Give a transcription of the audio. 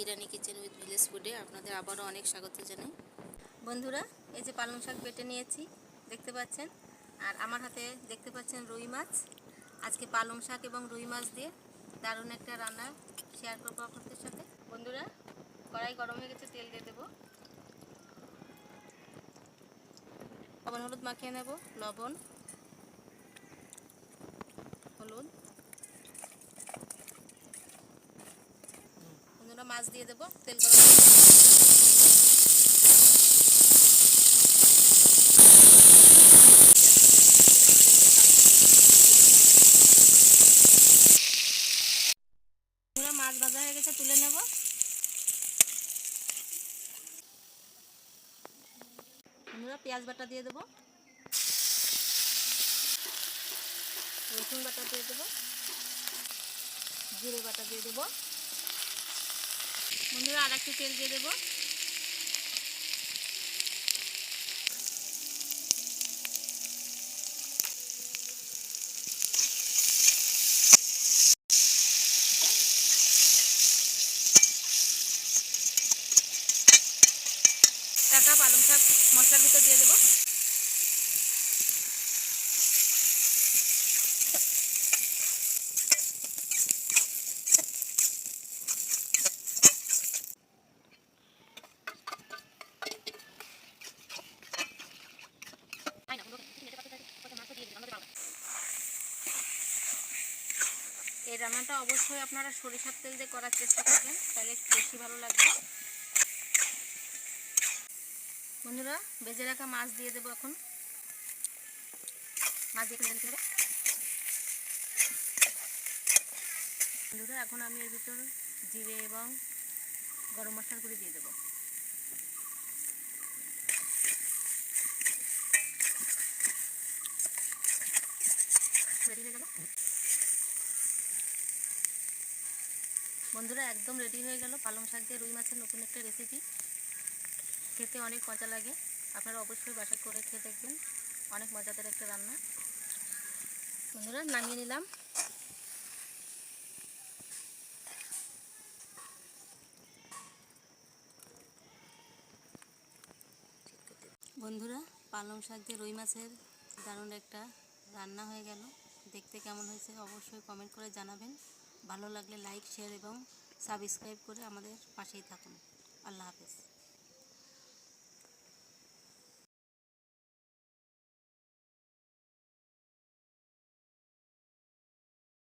Irani kitchen with village ফুডে আপনাদের আবারও অনেক স্বাগত জানাই। বন্ধুরা, এই যে পালং শাক বেটে নিয়েছি, দেখতে পাচ্ছেন? আর আমার হাতে দেখতে পাচ্ছেন রুই মাছ। আজকে পালং শাক এবং রুই মাছ দিয়ে দারুণ একটা রান্না শেয়ার করব আপনাদের সাথে। বন্ধুরা, কড়াই গরম হয়ে গেছে, তেল দিয়ে দেবো। লবণ হলুদ মাখিয়ে নেব, লবণ হলুদ বন্ধুরা মাছ দিয়ে দেবো, তেল গরম মাছ ভাজা হয়ে গেছে, তুলে নেব। বন্ধুরা পেঁয়াজ বাটা দিয়ে দেবো। রসুন বাটা দিয়ে দেবো। জিরে বাটা দিয়ে দেবো। বন্ধুরা আর একটু তেল দিয়ে দেবো। টাকা পালং শাক মশলার ভিতর দিয়ে দেবো। এই রান্নাটা অবশ্যই আপনারা সরিষার তেল দিয়ে করার চেষ্টা করবেন, তাহলে বেশি ভালো লাগবে। বন্ধুরা, বেজে রাখা মাছ দিয়ে দেবো এখন। মাছ দিয়ে দেবো বন্ধুরা, এখন আমি এর ভিতর জিরে এবং গরম মশলার গুঁড়ি দিয়ে দেবো। বন্ধুরা একদম রেডি হয়ে গেল। পালং শাক দিয়ে রুই মাছের নতুন একটা রেসিপি খেতে অনেক মজা লাগে। আপনারা অবশ্যই বাসা করে খেয়ে দেখবেন। অনেক মজাদার একটা রান্না। বন্ধুরা, নামিয়ে নিলাম। বন্ধুরা, পালং শাক দিয়ে রুই মাছের দারুণ একটা রান্না হয়ে গেল। দেখতে কেমন হয়েছে অবশ্যই কমেন্ট করে জানাবেন। ভালো লাগলে লাইক শেয়ার এবং সাবস্ক্রাইব করে আমাদের পাশেই থাকুন। আল্লাহ হাফেজ।